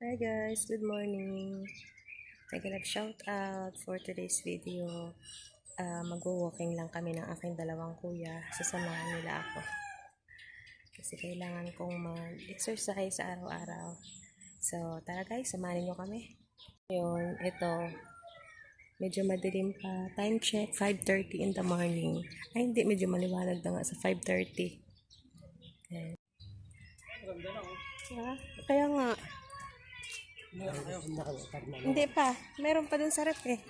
Hi guys, good morning. Naghanap shout out for today's video. Ah, Mag-walking lang kami ng aking dalawang kuya. Sasamahan nila ako. Kasi kailangan kong mag-exercise araw-araw. So, tara guys, samahan niyo kami. Yun, ito. Medyo madilim pa. Time check, 5.30 in the morning. Ay, hindi. Medyo maliwanag na nga sa 5.30. Ayan. Ah, kaya nga. Hindi pa. Meron pa dun sa rep eh.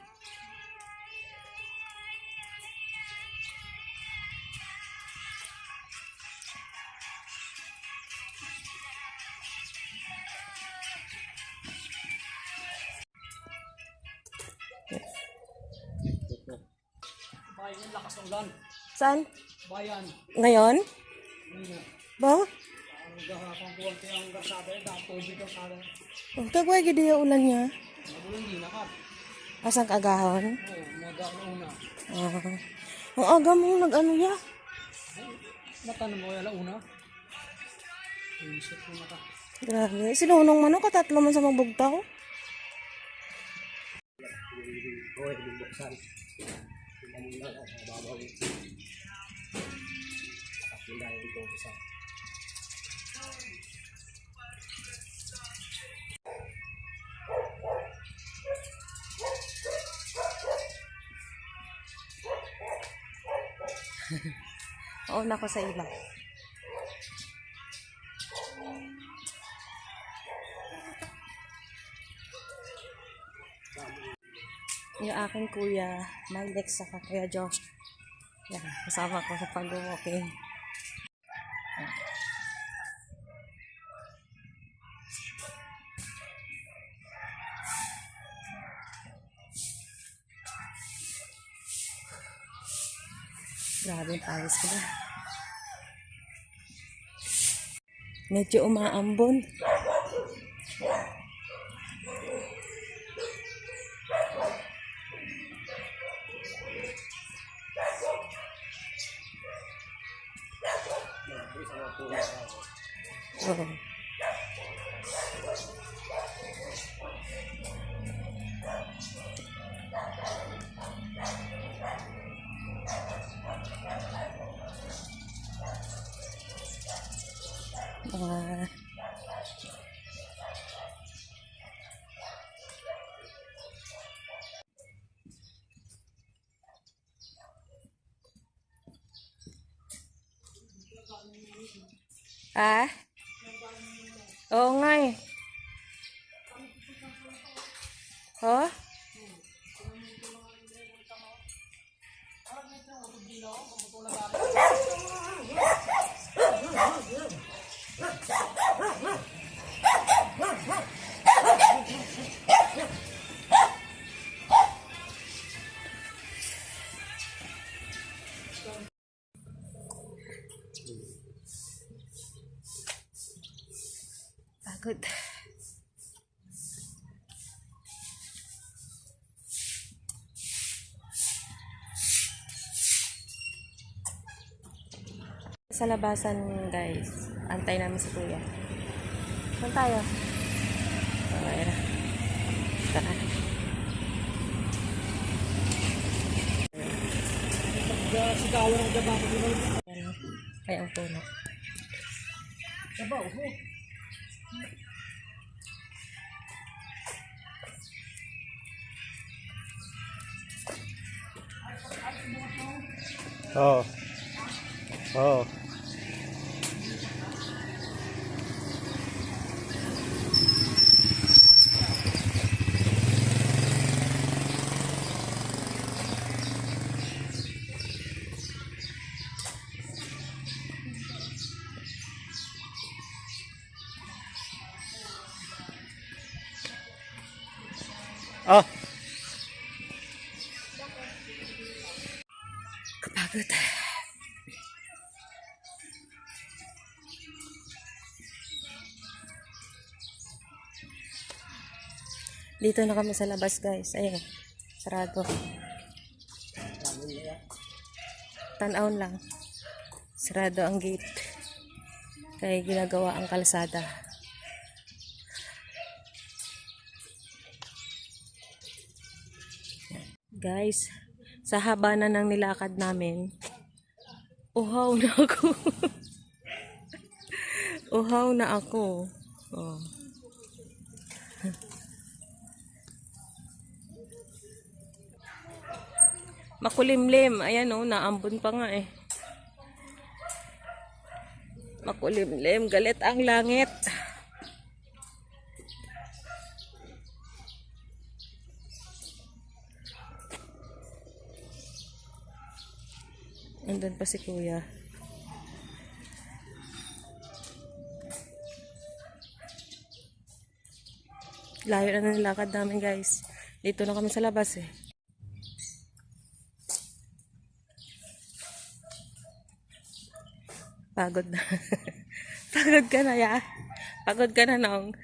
Bayan lakas ng ulan. Saan? Bayan. Ngayon? Ba? Buwan kaya ang garsada yun. Dahil tubig ang sada. Oh, kagway gidi yung ulan niya. Nagulang di na ka. Asang kagahon? Oo, nag-auna. Ah. ang aga mo nag-ano ya? Matan mo yan una. Iisip ko na ka. Grabe. Sinunong man ako, tatlo man sa magbugtaw. Hoy, bubuksan. Tingnan mo ang babaw. Kapilay ito isa. Oo, nako sa iba. Yung aking kuya, Maldex sa kuya Josh. Yan, kasama ko sa pag-walking. Grabe yung pawis ko na. Medyo umaambon. Oo. Ah? Oo nga eh. Oh? Sa labasan, guys. Antay namin si Kuya. Saan tayo? Okay na. Tara. Sigawan ang daba ko dito. Ay, ang puno. Daba, uho. Oo. Oo. Ah, Kapagod. Dito na kami sa labas, guys. Ayan. Sarado. Tanawon lang. Sarado ang gate. Kaya ginagawa ang kalsada. Guys, sa haba na ng nilakad namin, uhaw na ako. uhaw na ako. Oh. Makulimlim. Ayan oh, naambon pa nga eh. Makulimlim. Galit ang langit. Andun pa si kuya. Layo na ng lakad namin guys. Dito na kami sa labas eh. Pagod na. Pagod ka na ya. Pagod ka na nong.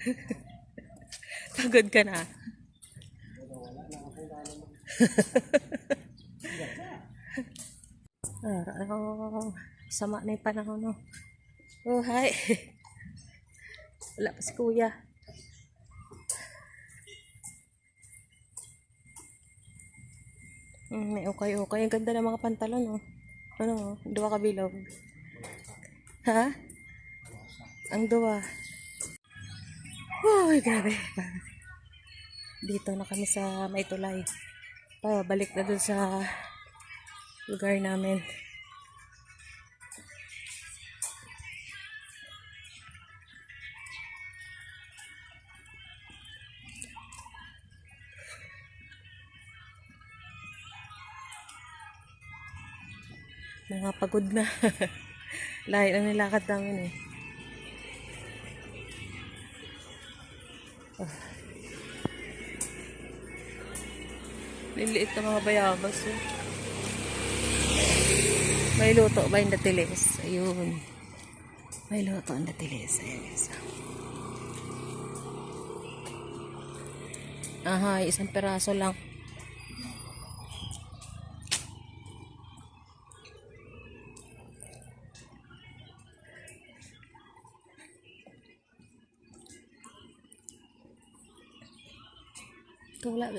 Pagod ka na. Ah, oh, sama na yung panahon, no? Oh, hi. Wala pa si kuya. Mm, may ukay-ukay. Ang ganda ng mga pantalon, oh. Ano? Dua ka bilog. Ha? Ang dua. Uy, grabe. Dito na kami sa Maitulay. Pa, balik na dun sa lugar namin. Mga pagod na. Lahat ang nilakad namin eh. Ah. Liliit na mga bayabas eh. May luto ba yung datilis? Ayun. May luto ang datilis. Ayan guys. Aha, isang peraso lang. Ito wala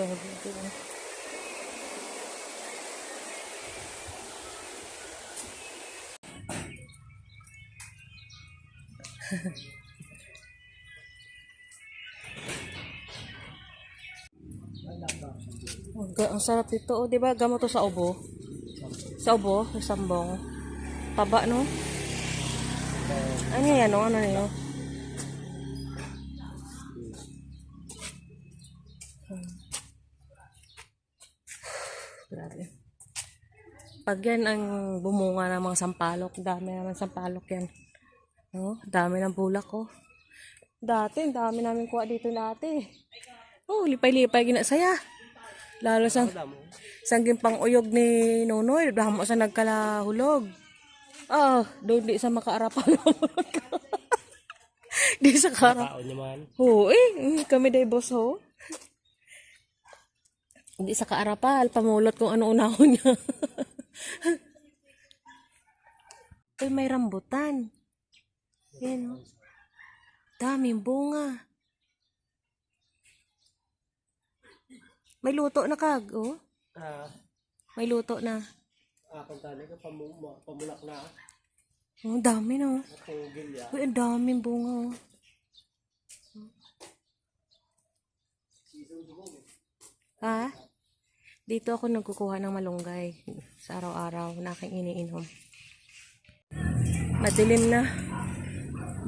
Grabe ito. Ang sarap ito, oh, 'di ba? Gamot to sa ubo. Sa ubo, sa sambong. Taba, no? Ano yan, no? Ano yun? Grabe. Pag yan ang bumunga ng mga sampalok, dami naman sampalok yan. No? Dami ng bulak ko. Dati, ang dami namin kuha dito dati. Oh, lipay-lipay ginasaya. Lalo sa sangging pang uyog ni Nonoy, damo sa nagkalahulog. Ah, doon di sa makaarapan. di sa naman. Oo, eh. Kami day boss ho. Hindi sa kaarapal, pamulot kung ano unahon niya. Uy, may rambutan. Yan, oh. Daming bunga. May luto na kag, oh. Ah, May luto na. akong tali ka pamu- pamulak na. Oh, dami na, oh. Tugil ya. Uy, ang daming bunga, oh. Ha? Dito ako nagkukuha ng malunggay sa araw-araw na aking iniinom. Madilim na.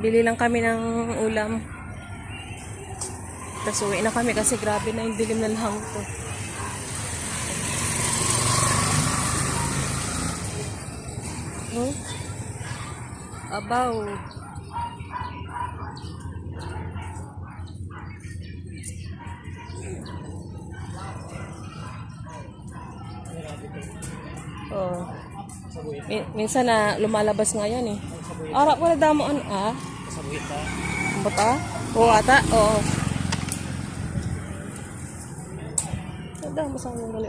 Bili lang kami ng ulam. Tapos uwi na kami kasi grabe na yung dilim ng hangto. Oh. Abaw. Min- minsan na lumalabas nga yan eh. Ara, wala damo ano ah. Sa buhit ha. Bata? Oo ata, oo. Ada, masang yung gali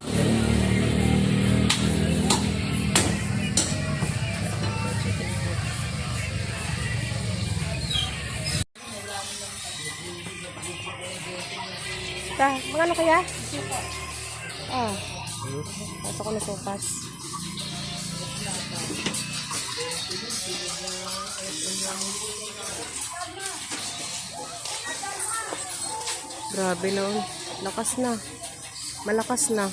Ta, magkano kaya? Ah. Pasok ko na sopas. Grabe noon. Lakas na. Malakas na.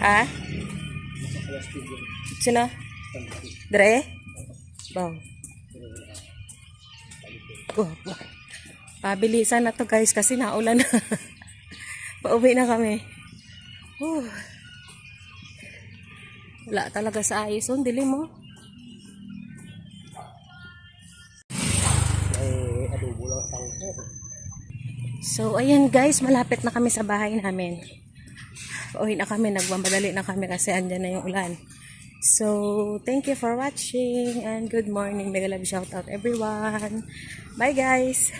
Ha? Sino? Dre? Bang. Guwapo. Pabilisan na to guys kasi naulan na. Pauwi na kami. Whew. Wala talaga sa ayos. Oh, ang dilim mo. Ang tangko. So, ayan guys, malapit na kami sa bahay namin. Pauwi na kami, nagmamadali na kami kasi andyan na yung ulan. So, thank you for watching and good morning. Mega love shout out everyone. Bye guys!